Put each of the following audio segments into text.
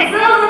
precisamos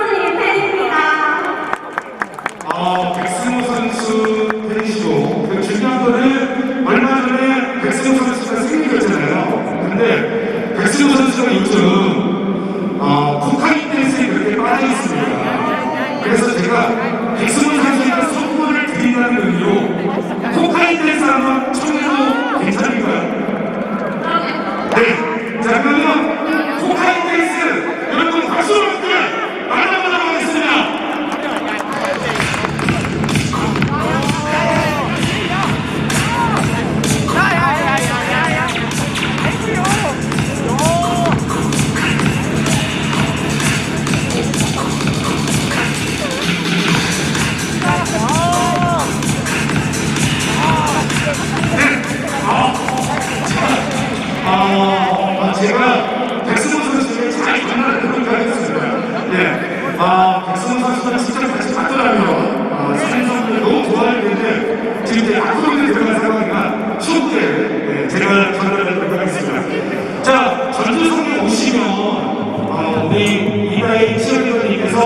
아, 백승호 선수랑 직접 같이 봤더라고요. 아, 사진 선수를 너무 좋아했는데, 지금 이제 앞으로는 들어간 상황이라 추후에 네, 제가 전화를 해보도록 하겠습니다. 자, 전주성에 오시면, 어, 우리 이바이 치어리더님께서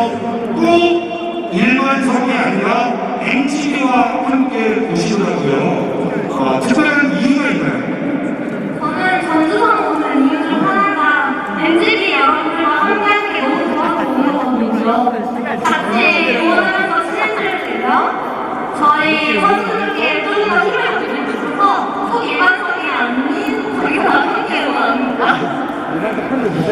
꼭 일반 성이 아니라 MGB와 함께 오시더라고요. 어, 특별한 이유가 있나요? 저는 전주성 오는 이유 중 하나가 MGB 여러분들과 함께하는 게 너무 좋아서 오는 거거든요. 같이 응원하면서 스트레스를 들며 저희 선수들께 좀더 힘을 주고 싶어서 꼭 일반성이 아닌 저희가 함께 응원합니다.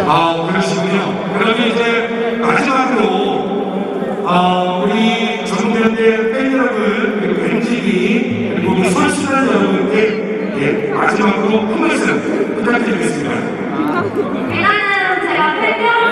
아, 그러시군요. 그러면 이제 마지막으로, 아, 우리 전국대 팬 여러분, 그리고 MGB, 그리고 우리 선수단 여러분께, 예, 마지막으로 한 말씀 부탁드리겠습니다. 일단은 제가 팬 여러분